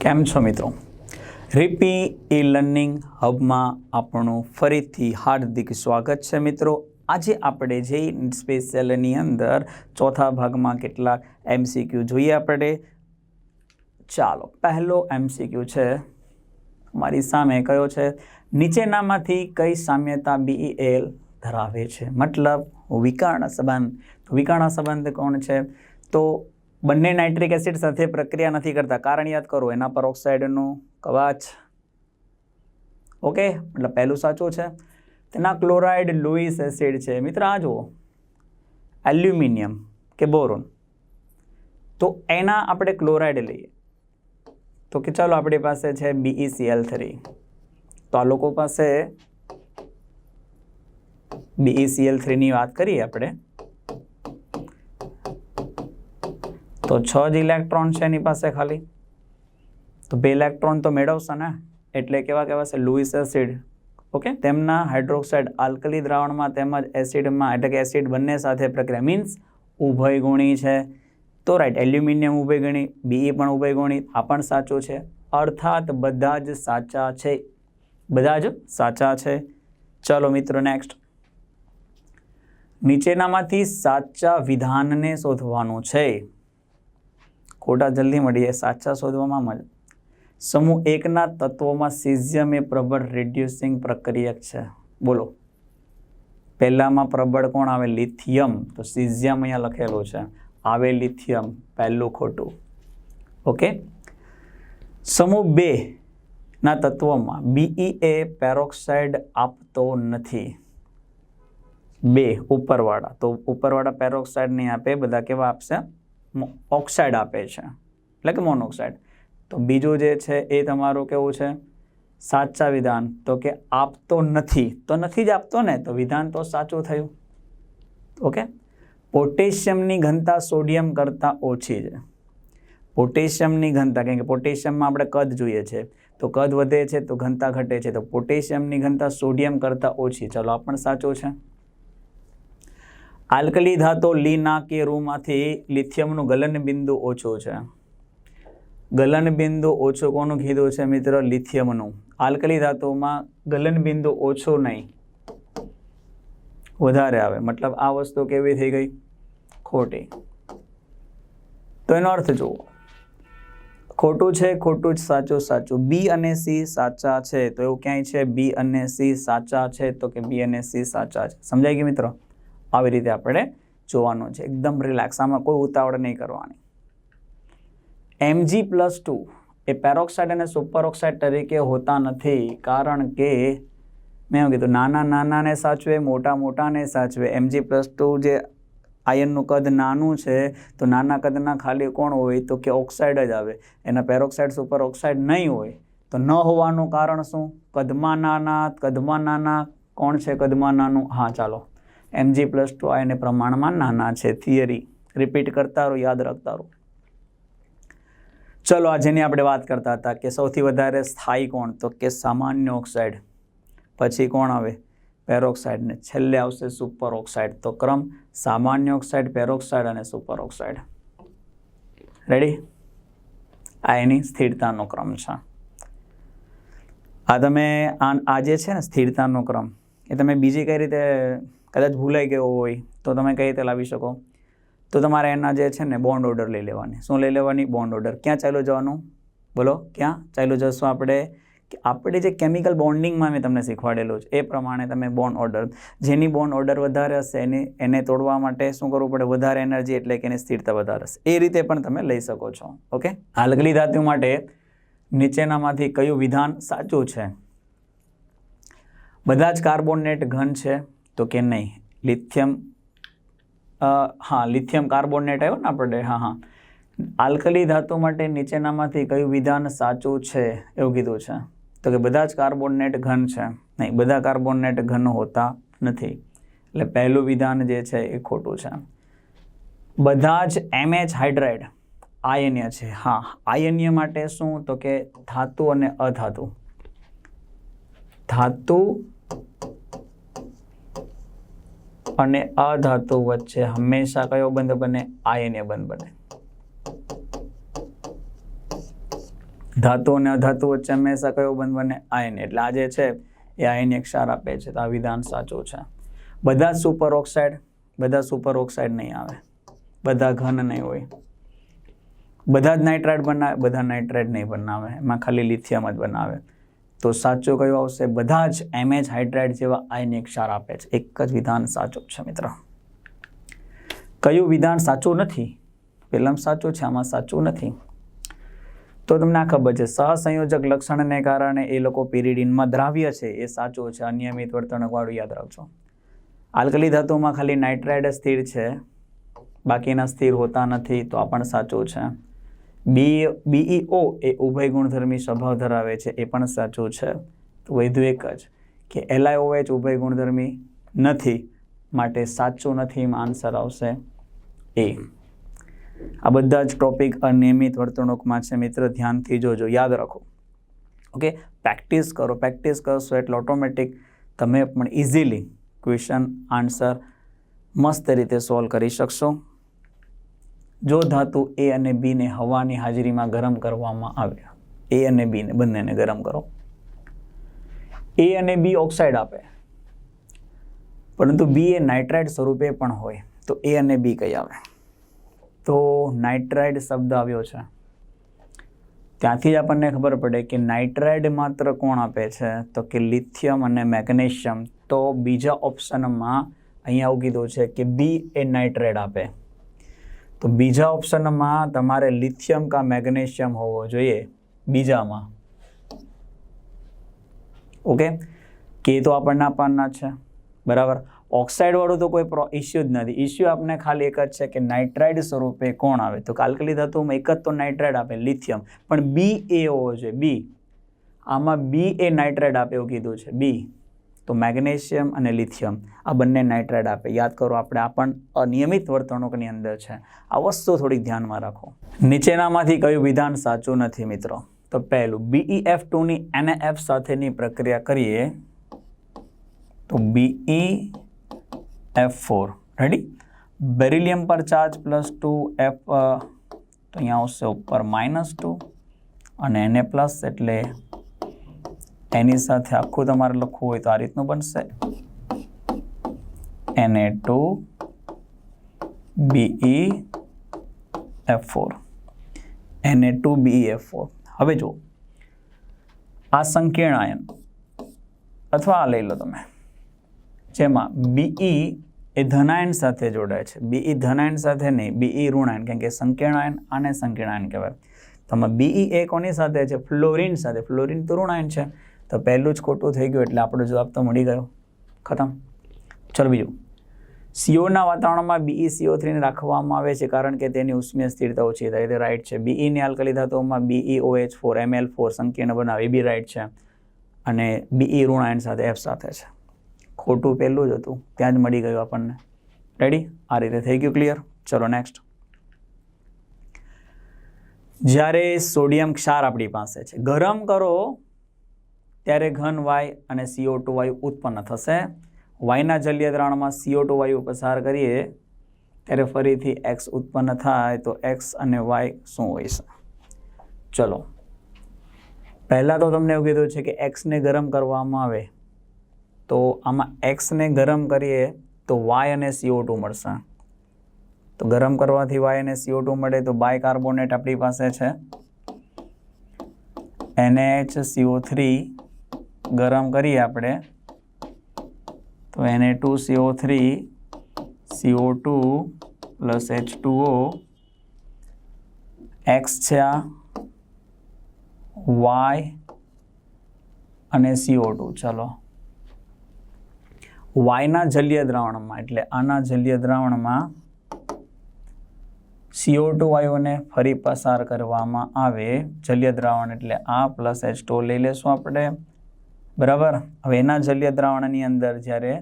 કેમ છો મિત્રો? રીપી ઈ લર્નિંગ હબમાં આપણું ફરીથી હાર્દિક સ્વાગત છે મિત્રો. આજે આપણે જે સ્પેશિયલની અંદર ચોથા ભાગમાં કેટલાક એમસીક્યુ જોઈએ આપણે. ચાલો, પહેલો એમસીક્યુ છે. મારી સામે કયો છે? નીચેનામાંથી કઈ સામ્યતા બીઈએલ ધરાવે છે? મતલબ વિકર્ણ સંબંધ. વિકર્ણ સંબંધ કોણ છે? તો બંને નાઇટ્રિક એસિડ સાથે પ્રક્રિયા નથી કરતા. કારણ યાદ કરો, એના પર ઓક્સાઇડનું કવાચ. ઓકે? એટલે પહેલું સાચું છે. તેના ક્લોરાઇડ લુઈસ એસિડ છે. મિત્ર, આ જુઓ. એલ્યુમિનિયમ કે બોરોન. તો એના આપણે ક્લોરાઇડ લઈએ. તો કે ચાલો આપણી પાસે છે બીઈસીએલ થ્રી તો આ લોકો પાસે બીઈસીએલ થ્રીની વાત કરીએ આપણે, તો છ જ ઇલેક્ટ્રોન છે એની પાસે ખાલી. તો બે ઇલેક્ટ્રોન તો મેળવશે ને, એટલે કેવા કહેવાશે? Lewis acid. ઓકે? તેમના હાઇડ્રોક્સાઇડ આલ્કલી દ્રાવણમાં તેમજ એસિડમાં, એટલે કે એસિડ બંને સાથે પ્રક્રિયા. મીન્સ ઉભયગુણી છે. તો રાઈટ એલ્યુમિનિયમ ઉભયગુણી બીઈ પણ ઉભયગુણી આ પણ સાચું છે. અર્થાત બધા જ સાચા છે. બધા જ સાચા છે. ચલો મિત્રો નેક્સ્ટ નીચેનામાંથી સાચા વિધાનને શોધવાનું છે. ખોટા જલ્દી મળીએ. સાચા શોધવામાં મળે સમૂહ એકના તત્વોમાં સિઝિયમ એ પ્રબળ રિડ્યુસિંગ પ્રક્રિયક છે. બોલો. પહેલામાં પ્રબળ કોણ આવે? લિથિયમ. તો સિઝિયમ અહીંયા લખેલું છે. આવે લિથિયમ. પહેલું ખોટું. ઓકે? સમૂહ બે ના તત્વોમાં બીઈ એ પેરોક્સાઇડ આપતો નથી. બે, ઉપરવાળા. તો ઉપરવાળા પેરોક્સાઇડ નહીં આપે, બધા કેવા આપશે? ઓક્સાઇડ આપે છે. એટલે કે મોનોક્સાઇડ તો બીજું જે છે એ તમારું કેવું છે? સાચા વિધાન. તો કે આપતો નથી. તો નથી જ આપતો ને, તો વિધાન તો સાચું થયું. ઓકે? પોટેશિયમની ઘનતા સોડિયમ કરતાં ઓછી છે. પોટેશિયમની ઘનતા, કેમ કે પોટેશિયમમાં આપણે કદ જોઈએ છે. તો કદ વધે છે, તો ઘનતા ઘટે છે. તો પોટેશિયમની ઘનતા સોડિયમ કરતાં ઓછી. ચલો, આ પણ સાચું છે. આલ્કલી ધાતો લીના કે રૂમાંથી લિથિયમનું ગલન બિંદુ ઓછું છે. ગલન બિંદુ ઓછું કોનું કીધું છે મિત્ર? લિથિયમનું. આલ્કલી ધાતુમાં ગલન બિંદુ ઓછું નહીં. વધારે આવે. મતલબ આ વસ્તુ કેવી થઈ ગઈ? ખોટી. તો એનો અર્થ જુઓ. ખોટું છે, ખોટું જ સાચું સાચું. બી અને સી સાચા છે. તો એવું ક્યાંય છે? બી અને સી સાચા છે. તો કે બી અને સી સાચા છે. સમજાય ગયું મિત્રો? આવી રીતે આપણે જોવાનું છે. એકદમ રિલેક્સ આમાં કોઈ ઉતાવળ નહીં કરવાની. એમજી પ્લસ ટુ એ પેરોક્સાઇડ અને સુપર ઓક્સાઇડ તરીકે હોતા નથી, કારણ કે મેં એવું કીધું, નાના નાનાને સાચવે, મોટા મોટાને સાચવે. એમજી પ્લસ ટુ જે આયનનું કદ નાનું છે, તો નાના કદના ખાલી કોણ હોય? તો કે ઓક્સાઇડ જ આવે. એના પેરોક્સાઇડ સુપર ઓક્સાઇડ નહીં હોય, તો ન હોવાનું કારણ શું? કદમાં નાના કદમાં નાના. કોણ છે કદમાં નાનું? હા, ચાલો. એમજી પ્લસ ટુ આ એને પ્રમાણમાં નાના છે થિયરી રિપીટ કરતા રહો, યાદ રાખતા રહો. ચલો આ જેની આપણે વાત કરતા હતા કે સૌથી વધારે સ્થાયી કોણ? તો કે સામાન્ય ઓક્સાઇડ. પછી કોણ આવે? પેરોક્સાઇડ ને છેલ્લે આવશે સુપર ઓક્સાઇડ તો ક્રમ સામાન્ય ઓક્સાઇડ, પેરોક્સાઇડ અને સુપર ઓક્સાઇડ રેડી આ એની સ્થિરતાનો ક્રમ છે. આ તમે આ જે છે ને, સ્થિરતાનો ક્રમ, એ તમે બીજી કઈ રીતે કદાચ ભૂલાઈ ગયો હોય તો તમે કઈ રીતે લાવી શકો? તો તમારે એના જે છે ને બોન્ડ ઓર્ડર લઈ લેવાની. શું લઈ લેવાની? બોન્ડ ઓર્ડર ક્યાં ચાલ્યું જવાનું? બોલો, ક્યાં ચાલ્યું જશું આપણે? કે આપણે જે કેમિકલ બોન્ડિંગમાં મેં તમને શીખવાડેલું છે, એ પ્રમાણે તમે બોન્ડ ઓર્ડર જેની બોન્ડ ઓર્ડર વધારે હશે, એની, એને તોડવા માટે શું કરવું પડે? વધારે એનર્જી એટલે કે એની સ્થિરતા વધારે હશે. એ રીતે પણ તમે લઈ શકો છો. ઓકે? હાલગલી ધાતુ માટે નીચેનામાંથી કયું વિધાન સાચું છે? બધા જ કાર્બોનેટ ઘન છે. તો કે નહીં? લિથિયમ હા, લિથિયમ કાર્બોનેટ આવ્યો ને આપણે, હા હા. આલ્કલી ધાતુ માટે નીચેનામાંથી કયું વિધાન સાચું છે એવું કીધું છે? તો કે બધા જ કાર્બોનેટ ઘન છે. નહીં, બધા કાર્બોનેટ ઘન હોતા નથી. એટલે પહેલું વિધાન જે છે એ ખોટું છે. બધા જ એમએચ હાઇડ્રાઇડ આયન્ય છે. હા, આયન્ય માટે શું? તો કે ધાતુ અને અધાતુ. ધાતુ અને અધાતુ વચ્ચે હંમેશા કયો બંધ બને? આયનીય બંધ બને. ધાતુ અને અધાતુ વચ્ચે હંમેશા કયો બંધ બને? આયન એટલે આ જે છે, એ આયનીય ક્ષાર આપે છે. તો આ વિધાન સાચું છે. બધા સુપર ઓક્સાઇડ બધા સુપર ઓક્સાઇડ નહીં આવે. બધા ઘન નહીં હોય. બધા જ નાઇટ્રાઇડ બનાવે, બધા નાઇટ્રાઇડ નહીં બનાવે. એમાં ખાલી લિથિયમ જ બનાવે. તો સાચો કયો આવશે? બધા જ એમએચ હાઇડ્રાઇડ જેવા આયનિક ક્ષાર આપે છે. એક જ વિધાન સાચું છે મિત્ર. કયું વિધાન સાચું નથી? વિલંબ સાચું છે, આમાં સાચું નથી. તો તમને આ ખબર છે, સહસંયોજક લક્ષણને કારણે એ લોકો પિરિડિનમાં દ્રાવ્ય છે, એ સાચું છે, અનિયમિત વર્તણકવાળું યાદ રાખજો. આલ્કલી ધાતુમાં ખાલી નાઇટ્રાઇડ સ્થિર છે. બાકીના સ્થિર હોતા નથી, તો આ પણ સાચું છે. બી, બીઈઓ એ ઉભય ગુણધર્મી સ્વભાવ ધરાવે છે, એ પણ સાચું છે. તો વધુ એક જ કે એલઆઈઓએચ ઉભય ગુણધર્મી નથી, માટે સાચું નથી એમાં આન્સર આવશે એ. આ બધા જ ટોપિક અનિયમિત વર્તણૂકમાં છે, મિત્ર, ધ્યાનથી જોજો, યાદ રાખો. ઓકે, પ્રેક્ટિસ કરો, પ્રેક્ટિસ કરશો એટલે ઓટોમેટિક તમે પણ ઇઝીલી ક્વેશ્ચન આન્સર મસ્ત રીતે સોલ્વ કરી શકશો. જો ધાતુ એ અને બીને હવાની હાજરીમાં ગરમ કરવામાં આવે એ અને બીને બંનેને ગરમ કરો. એ અને બી ઓક્સાઇડ આપે, પરંતુ બી એ નાઇટ્રાઇડ સ્વરૂપે પણ હોય, તો એ અને બી કઈ આવે? તો નાઇટ્રાઇડ શબ્દ આવ્યો છે. ત્યાંથી જ આપણને ખબર પડે કે નાઇટ્રાઇડ માત્ર કોણ આપે છે? તો કે લિથિયમ અને મેગ્નેશિયમ તો બીજા ઓપ્શનમાં અહીંયા આવું કીધું છે કે બી એ નાઇટ્રાઇડ આપે. તો બીજા ઓપ્શનમાં તમારે લિથિયમ કા મેગ્નેશિયમ હોવો જોઈએ, બીજામાં. ઓકે? કે તો આપણને આપવાના છે. બરાબર? ઓક્સાઇડવાળું તો કોઈ ઇસ્યુ જ નથી. ઇસ્યુ આપને ખાલી એક જ છે કે નાઇટ્રાઇડ સ્વરૂપે કોણ આવે? તો કાલ્કલી ધાતુમાં એક જ તો નાઇટ્રાઇડ આપે, લિથિયમ. પણ બી એ હોવો જોઈએ. બી આમાં બી એ નાઇટ્રાઇડ આપે એવું કીધું છે. બી તો મેગ્નેશિયમ અને લિથિયમ આ બંને નાઇટ્રાઇડ આપે. યાદ કરો, આપણે આ પણ અનિયમિત વર્તણૂકની અંદર છે. આ વસ્તુ થોડીક ધ્યાનમાં રાખો. નીચેનામાંથી કયું વિધાન સાચું નથી મિત્રો? તો પહેલું બીઈ એફ ટુની એને એફ સાથેની પ્રક્રિયા કરીએ. તો BE F four ready beryllium પર ચાર્જ પ્લસ ટુ એફ તો અહીંયા આવશે ઉપર માઇનસ ટુ અને એને પ્લસ એટલે એની સાથે આખું તમારે લખવું હોય તો આ રીતનું બનશે. એને ટુ બીઈ એફ ફોર એને ટુ બીઈ એફ ફોર હવે જુઓ. આ સંકીર્ણ આયન, અથવા આ લઈ લો તમે. જેમાં બીઈ એ ધનાયન સાથે જોડાય છે. બીઈ ધનાયન સાથે નહીં બીઈ ઋણાયન, કેમ કે સંકીર્ણ આને સંકીર્ણ આયન કહેવાય. તમે બીઈ એ કોની સાથે છે? ફ્લોરિન સાથે. ફ્લોરિન તો ઋણાયન છે. તો પહેલું જ ખોટું થઈ ગયું એટલે આપણો જવાબ તો મળી ગયો. ખતમ. ચલો બીજું. સીઓના વાતાવરણમાં બીઈ સીઓ થ્રીને રાખવામાં આવે છે કારણ કે તેની ઉષ્મીય સ્થિરતા ઓછી થાય. તે રાઈટ છે. બીઈને આલ્કલી ધાતુઓમાં BE OH four ML four સંકીર્ણ બનાવે. એ બી રાઈટ છે. અને બીઈ ઋણાયન સાથે એફ સાથે છે. ખોટું પહેલું જ હતું. ત્યાં જ મળી ગયું આપણને. રેડી આ રીતે થઈ ગયું ક્લિયર ચલો નેક્સ્ટ જ્યારે સોડિયમ ક્ષાર આપણી પાસે છે. ગરમ કરો ત્યારે ઘન વાય અને સીઓ ટુ વાયુ ઉત્પન્ન થશે. વાયના જલીય દ્રાણમાં સીઓ ટુ વાયુ પસાર કરીએ ત્યારે ફરીથી એક્સ ઉત્પન્ન થાય તો એક્સ અને વાય શું હોય છે? ચલો. પહેલાં તો તમને એવું કીધું છે કે એક્સને ગરમ કરવામાં આવે તો આમાં એક્સને ગરમ કરીએ તો વાય અને સીઓ ટુ મળશે. તો ગરમ કરવાથી વાય અને સીઓ ટુ મળે તો બાય કાર્બોનેટ આપણી પાસે છે. એનએચ સીઓ થ્રી ગરમ કરીએ આપણે, તો એને two CO three CO two plus H two O X છે આ વાય અને સીઓ ટુ ચલો. વાયના જલીય દ્રાવણમાં, એટલે આના જલીય દ્રાવણમાં સીઓ ટુ વાયુને ફરી પસાર કરવામાં આવે જલીય દ્રાવણ, એટલે આ પ્લસ એચ ટુ લઈ લેશું આપણે. બરાબર? હવે એના જલીય દ્રાવણની અંદર જ્યારે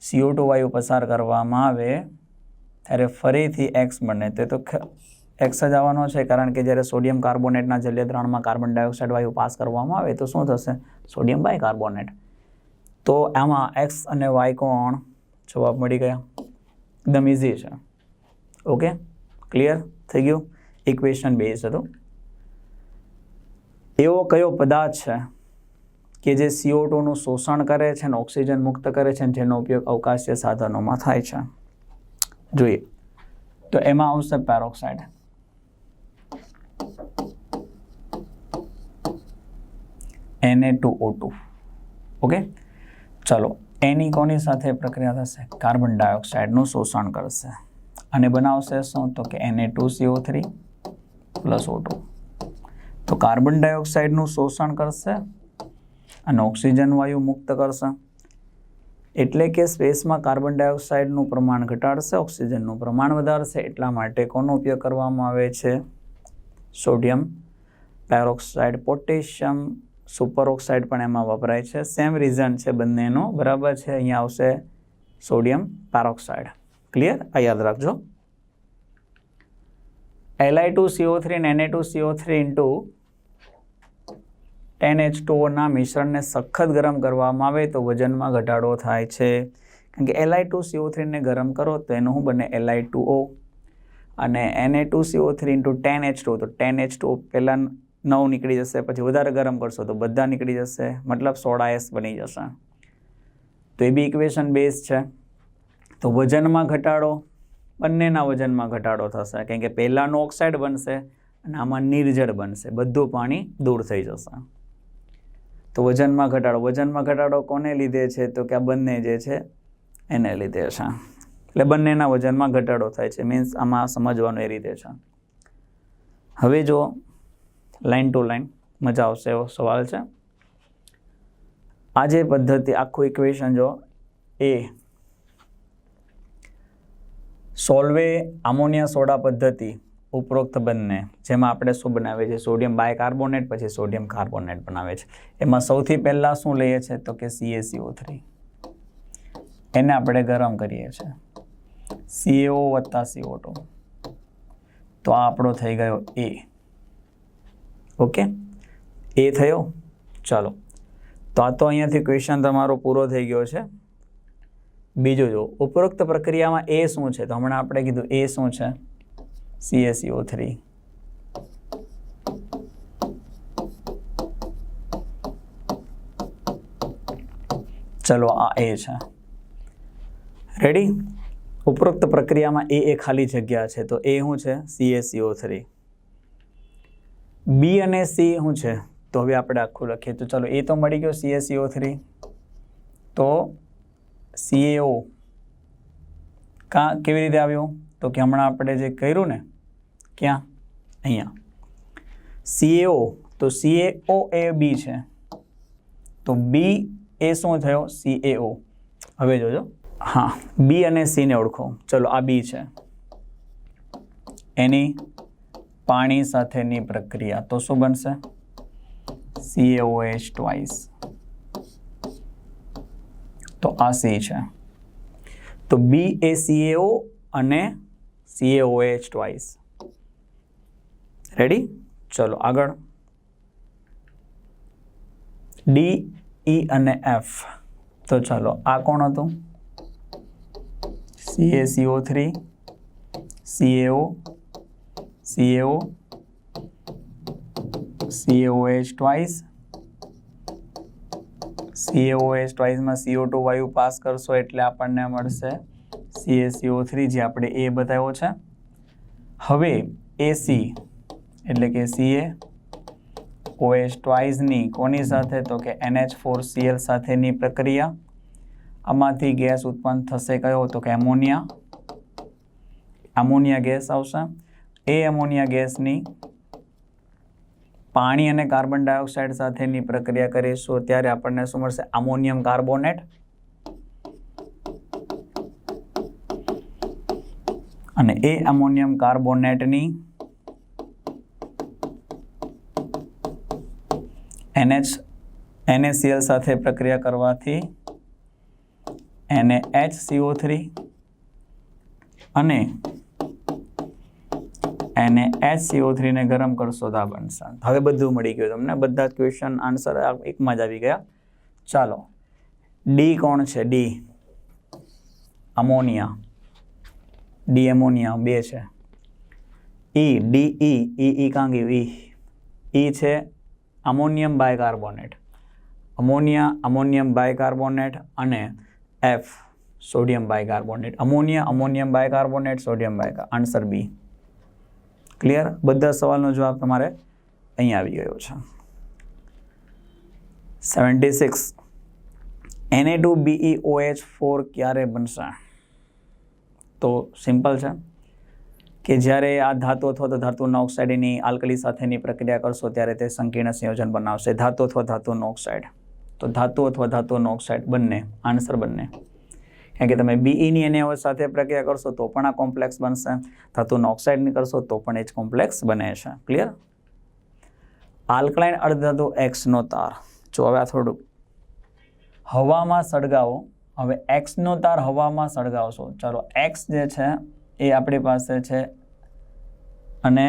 સીઓ ટુ વાયુ પસાર કરવામાં આવે, ત્યારે ફરીથી એક્સ બને. તે તો એક્સ જ આવવાનો છે, કારણ કે જ્યારે સોડિયમ કાર્બોનેટના જલીય દ્રાવણમાં કાર્બન ડાયોક્સાઇડ વાયુ પાસ કરવામાં આવે, તો શું થશે? સોડિયમ બાય કાર્બોનેટ તો આમાં એક્સ અને વાય કોણ? જવાબ મળી ગયા. એકદમ ઇઝી છે. ઓકે? ક્લિયર થઈ ગયું? ઇક્વેશન બેઝ હતું. એવો કયો પદાર્થ છે? કે જે સીઓ ટુનું શોષણ કરે છે અને ઓક્સિજન મુક્ત કરે છે જેનો ઉપયોગ અવકાશીય સાધનોમાં થાય છે. જોઈએ. તો એમાં આવશે પેરોક્સાઇડ. એને ટુ ઓ ઓકે? ચલો, એની કોની સાથે પ્રક્રિયા થશે? કાર્બન ડાયોક્સાઇડનું શોષણ કરશે. અને બનાવશે શું? તો કે એને two CO three plus O તો કાર્બન ડાયોક્સાઇડનું શોષણ કરશે અને ઓક્સિજન વાયુ મુક્ત કરશે. એટલે કે સ્પેસમાં કાર્બન ડાયોક્સાઇડનું પ્રમાણ ઘટાડશે, ઓક્સિજનનું પ્રમાણ વધારશે, એટલા માટે કોનો ઉપયોગ કરવામાં આવે છે? Sodium peroxide potassium super oxide પણ એમાં વપરાય છે. સેમ રીઝન છે બંનેનો. બરાબર છે? અહીંયા આવશે સોડિયમ પેરોક્સાઇડ. ક્લિયર આ યાદ રાખજો. એલઆઈ ટુ સીઓ થ્રી અને એને two CO three into ten H ટુઓના મિશ્રણને સખત ગરમ કરવામાં આવે તો વજનમાં ઘટાડો થાય છે. કારણ કે એલઆઈ ટુ સીઓ થ્રીને ગરમ કરો તો એનું શું બને? એલઆઈ ટુ ઓ અને એને two CO three into ten H two, તો ટેન એચ ટુ પહેલાં નવ નીકળી જશે, પછી વધારે ગરમ કરશો તો બધા નીકળી જશે. મતલબ સોડા એસ બની જશે. તો એ બી ઇક્વેશન બેઝ છે. તો વજનમાં ઘટાડો, બંનેના વજનમાં ઘટાડો થશે. કેમ કે પહેલાંનું ઓક્સાઇડ બનશે અને આમાં નિર્જળ બનશે. બધું પાણી દૂર થઈ જશે. તો વજનમાં ઘટાડો. વજનમાં ઘટાડો કોને લીધે છે? તો કે આ બંને જે છે, એને લીધે છે. એટલે બંનેના વજનમાં ઘટાડો થાય છે. મીન્સ આમાં સમજવાનું એ રીતે છે. હવે જો લાઈન ટુ લાઇન મજા આવશે એવો સવાલ છે. આ જે પદ્ધતિ, આખું ઇક્વેશન જો એ સોલ્વે આમોનિયા સોડા પદ્ધતિ ઉપરોક્ત બંને, જેમાં આપણે શું બનાવીએ છીએ? સોડિયમ બાયકાર્બોનેટ પછી સોડિયમ કાર્બોનેટ બનાવે છે એમાં સૌથી પહેલાં શું લઈએ છીએ? તો કે સીએસીઓ થ્રી એને આપણે ગરમ કરીએ છીએ. સીએઓ વત્તા સીઓ ટુ તો આ આપણો થઈ ગયો એ ઓકે? એ થયો? ચાલો. તો આ તો અહીંયાથી ક્વેશ્ચન તમારો પૂરો થઈ ગયો છે. બીજું જો ઉપરોક્ત પ્રક્રિયામાં એ શું છે? તો હમણાં આપણે કીધું એ શું છે? CaCO થ્રી ચલો, આ એ છે. રેડી ઉપરોક્ત પ્રક્રિયામાં એ એ ખાલી જગ્યા છે, તો એ શું છે? CaCO થ્રી બી અને સી શું છે? તો હવે આપણે આખું લખીએ. તો ચલો એ તો મળી ગયો CaCO થ્રી તો CaO કા, કેવી રીતે આવ્યો? તો કે હમણાં આપણે જે કર્યું ને, ક્યાં? અહીંયા. સીએઓ તો સીએઓ એ બી છે. તો બી એ શું થયો? સીએઓ હવે જોજો. હા બી અને સીને ઓળખો. ચલો, આ બી છે. એની પાણી સાથેની પ્રક્રિયા તો શું બનશે? CaOH ટ્વાઇસ તો આ સી છે. તો બી એ સીએઓ અને CaOH ટ્વાઇસ રેડી ચલો, આગળ. ડી ઈ અને એફ તો ચાલો, આ કોણ હતું? CaCO three C A O CaO CaOH twice CaOH ટ્વાઇસમાં CO ટુ વાયુ પાસ કરશો એટલે આપણને મળશે CaCO થ્રી જે આપણે એ બતાવ્યો છે. હવે એસી એટલે કે સીએ ઓએસ ટ્વાઇઝની કોની સાથે? તો કે એનએચ ફોર સીએલ સાથેની પ્રક્રિયા. આમાંથી ગેસ ઉત્પન્ન થશે કયો? તો કે એમોનિયા. એમોનિયા ગેસ આવશે. એ એમોનિયા ગેસની પાણી અને કાર્બન ડાયોક્સાઇડ સાથેની પ્રક્રિયા કરીશું. ત્યારે આપણને શું મળશે? Ammonium carbonate. અને એ અમોનિયમ કાર્બોનેટની એનએચ એનએસીએલ સાથે પ્રક્રિયા કરવાથી એને એચ સીઓ થ્રી અને NaHCO3 ને ગરમ કરશો તો આ બનશે. હવે બધું મળી ગયું તમને. બધા જ ક્વેશ્ચન આન્સર એકમાં જ આવી ગયા. ચાલો. ડી કોણ છે? ડી અમોનિયા ડી એમોનિયા બે છે. ઈ ડી ઈ ઈ ઈ કાં ગયું ઈ ઈ છે ammonium bicarbonate ammonia ammonium bicarbonate અને F sodium bicarbonate ammonia ammonium bicarbonate sodium બાયકા answer B clear બધા સવાલનો જવાબ તમારે અહીં આવી ગયો છે. સેવન્ટી સિક્સ એને ટુ બીઈ ઓએચ ફોર ક્યારે બનશે? તો સિમ્પલ છે કે જ્યારે આ ધાતુ અથવા તો ધાતુના ઓક્સાઇડની આલ્કલી સાથેની પ્રક્રિયા કરશો ત્યારે તે સંકીર્ણ સંયોજન બનાવશે. ધાતુ અથવા ધાતુનો ઓક્સાઇડ. તો ધાતુ અથવા ધાતુનો ઓક્સાઇડ બંને, આન્સર બંને. કારણ કે તમે બીઈની એને સાથે પ્રક્રિયા કરશો તો પણ આ કોમ્પ્લેક્સ બનશે. ધાતુનો ઓક્સાઇડની કરશો તો પણ એ જ કોમ્પ્લેક્સ બને છે. ક્લિયર આલ્કલાઇન અર્ધધાતુ એક્સનો તાર. જો હવે આ થોડુંક હવામાં સળગાવો. હવે એક્સનો તાર હવામાં સળગાવશો. ચાલો એક્સ જે છે, એ આપણી પાસે છે. અને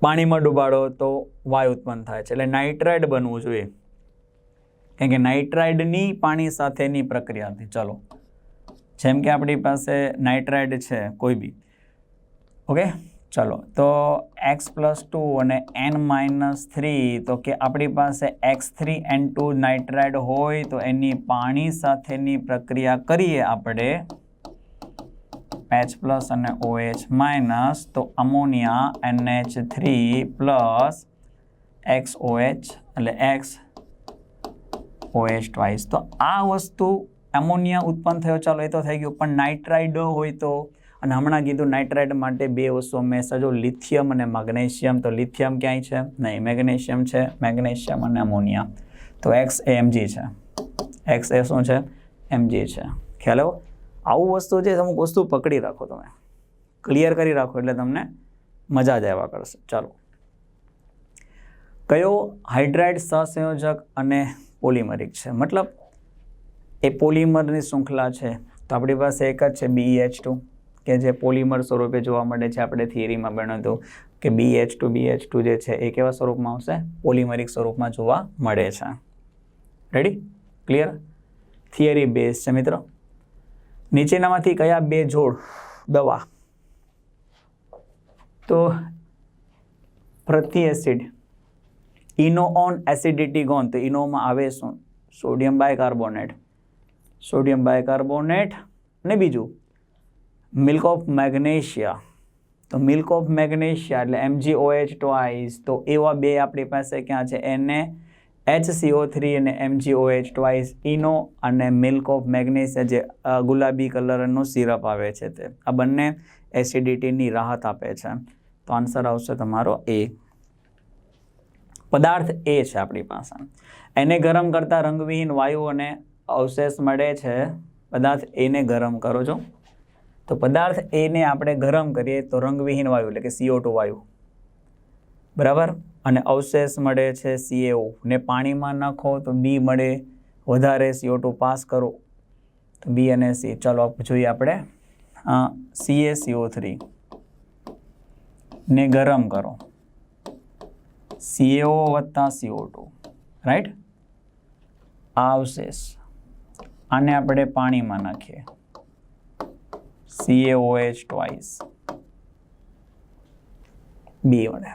પાણીમાં ડૂબાડો તો વાયુ ઉત્પન્ન થાય છે. એટલે નાઇટ્રાઇડ બનવું જોઈએ. કેમ કે નાઇટ્રાઇડની પાણી સાથેની પ્રક્રિયાથી. ચલો, જેમ કે આપણી પાસે નાઇટ્રાઇડ છે, કોઈ બી. ઓકે? ચલો, તો એક્સ પ્લસ ટુ અને એન માઇનસ થ્રી તો કે આપણી પાસે X three N two nitride હોય, તો એની પાણી સાથેની પ્રક્રિયા કરીએ આપણે. એચ પ્લસ અને ઓએચ માઇનસ તો ammonia NH three plus X OH એટલે એક્સ ઓએચ ટ્વાઇસ તો આ વસ્તુ એમોનિયા ઉત્પન્ન થયો, ચાલો એ તો થઈ ગયું, પણ નાઇટ્રાઇડ હોય તો અને હમણાં કીધું નાઇટ્રાઇટ માટે બે વસ્તુ મેં સજો લિથિયમ અને મેગ્નેશિયમ, તો લિથિયમ ક્યાંય છે? નહીં, મેગ્નેશિયમ છે, મેગ્નેશિયમ અને અમોનિયા. તો એક્સ એ એમજી છે. એક્સ એ શું છે? એમજી છે. ખ્યાલ આવો આવું વસ્તુ છે, અમુક વસ્તુ પકડી રાખો તમે. ક્લિયર કરી રાખો એટલે તમને મજા જ આવ્યા કરશે. ચાલો. કયો હાઇડ્રાઇડ સહસંયોજક અને પોલિમરિક છે? મતલબ, એ પોલિમરની શૃંખલા છે. તો આપણી પાસે એક જ છે બી એચ ટુ કે જે પોલિમર સ્વરૂપે જોવા મળે છે આપણે થિયરીમાં ભણ્યું હતું કે B H two B H two જે છે એ કેવા સ્વરૂપમાં આવશે? પોલિમરિક સ્વરૂપમાં જોવા મળે છે. રેડી ક્લિયર થિયરી બેઝ છે મિત્રો. નીચેનામાંથી કયા બે જોડ? દવા. તો પ્રતિ acid Eno on acidity gone. તો ઇનોમાં આવે શું? સોડિયમ બાયકાર્બોનેટ સોડિયમ બાયકાર્બોનેટ અને બીજું? મિલ્ક ઓફ મેગ્નેશિયા તો મિલ્ક ઓફ મેગ્નેશિયા એટલે એમજીઓએચ ટ્વાઇસ તો એવા બે આપણી પાસે ક્યાં છે? એને એચસીઓ થ્રી અને એમજીઓએચ ટ્વાઇસ ઇનો અને મિલ્ક ઓફ મેગ્નેશિયા જે ગુલાબી કલરનું સિરપ આવે છે તે. આ બંને એસિડિટીની રાહત આપે છે. તો આન્સર આવશે તમારો એ પદાર્થ એ છે આપણી પાસે. એને ગરમ કરતાં રંગવિહીન વાયુ અને અવશેષ મળે છે. પદાર્થ એને ગરમ કરો છો તો પદાર્થ એને આપણે ગરમ કરીએ તો રંગવિહીન વાયુ એટલે કે સીઓ ટુ વાયુ. બરાબર? અને અવશેષ મળે છે સીએઓ ને પાણીમાં નાખો તો બી મળે, વધારે સીઓ ટુ પાસ કરો. તો બી અને સી ચાલો જોઈએ આપણે સીએ સીઓ થ્રી ને ગરમ કરો. સીએઓ વત્તા સીઓ ટુ રાઈટ આ અવશેષ. આને આપણે પાણીમાં નાખીએ. CaOH ટ્વાઇસ બી વડે.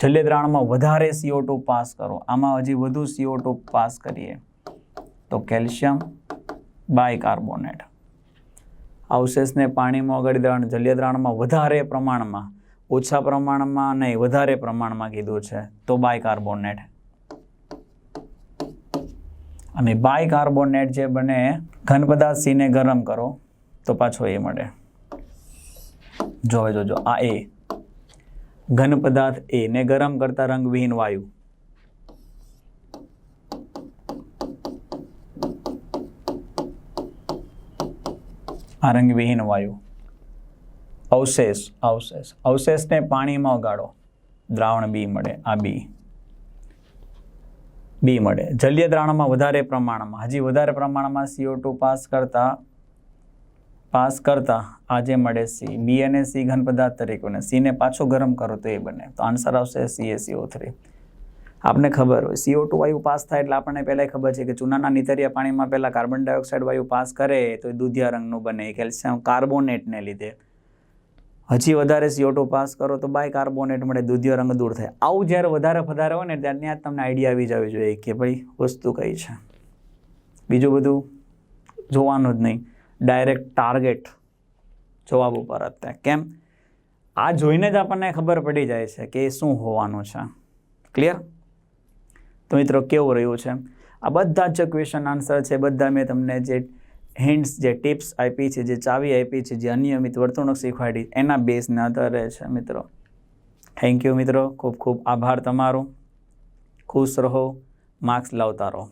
જલ્ય દ્રાવણમાં વધારે CO2 ટુ પાસ કરો. આમાં હજી વધુ CO2 ટુ પાસ કરીએ તો કેલ્શિયમ બાયકાર્બોનેટ. અવશેષને પાણીમાં ઓગાળી દેવાનું. જલ્ય વધારે પ્રમાણમાં, ઓછા પ્રમાણમાં નહીં, વધારે પ્રમાણમાં કીધું છે, તો બાયકાર્બોનેટ. અને બાયકાર્બોનેટ જે બને ઘન પદાર્થ સીને ગરમ કરો. તો પાછો એ મળે. જો હવે જોજો, આ એ. ઘન પદાર્થ ને ગરમ કરતા રંગવિહીન વાયુ. આ રંગવિહીન વાયુ. અવશેષ અવશેષ. અવશેષને પાણીમાં ઓગાળો. દ્રાવણ બી મળે, આ બી. બી મળે. જલીય દ્રાવણમાં વધારે પ્રમાણમાં, હજી વધારે પ્રમાણમાં સીઓ ટુ પાસ કરતા પાસ કરતા આજે મળે સી. બી અને સી ઘન પદાર્થ તરીકે સીને પાછો ગરમ કરો તો એ બને. તો આન્સર આવશે સી એ થ્રી. આપને ખબર હોય સીઓ ટુ વાયુ પાસ થાય એટલે આપણને પહેલાં ખબર છે કે ચૂનાના નીતરિયા પાણીમાં પહેલાં કાર્બન ડાયોક્સાઇડ વાયુ પાસ કરે તો એ દૂધિયા રંગનું બને કેલ્શિયમ કાર્બોનેટને લીધે. હજી વધારે સીઓ ટુ પાસ કરો તો બાય કાર્બોનેટ મળે, દૂધિયો રંગ દૂર થાય. આવું જ્યારે વધારે વધારે હોય ને ત્યાં જ તમને આઈડિયા આવી જવી જોઈએ કે ભાઈ વસ્તુ કઈ છે. બીજું બધું જોવાનું જ નહીં. ડાયરેક્ટ ટાર્ગેટ જવાબ ઉપર હતા. કેમ? આ જોઈને જ આપણને ખબર પડી જાય છે કે શું હોવાનું છે. ક્લિયર તો મિત્રો, કેવું રહ્યું છે? આ બધા જ ક્વેશ્ચન આન્સર છે. બધા મેં તમને જે હિન્ટ્સ જે ટિપ્સ આપી છે, જે ચાવી આપી છે, જે અનિયમિત વર્તણૂક શીખવાડી, એના બેઝના આધારે છે મિત્રો. થેન્ક યુ મિત્રો. ખૂબ ખૂબ આભાર તમારો. ખુશ રહો. માર્ક્સ લાવતા રહો.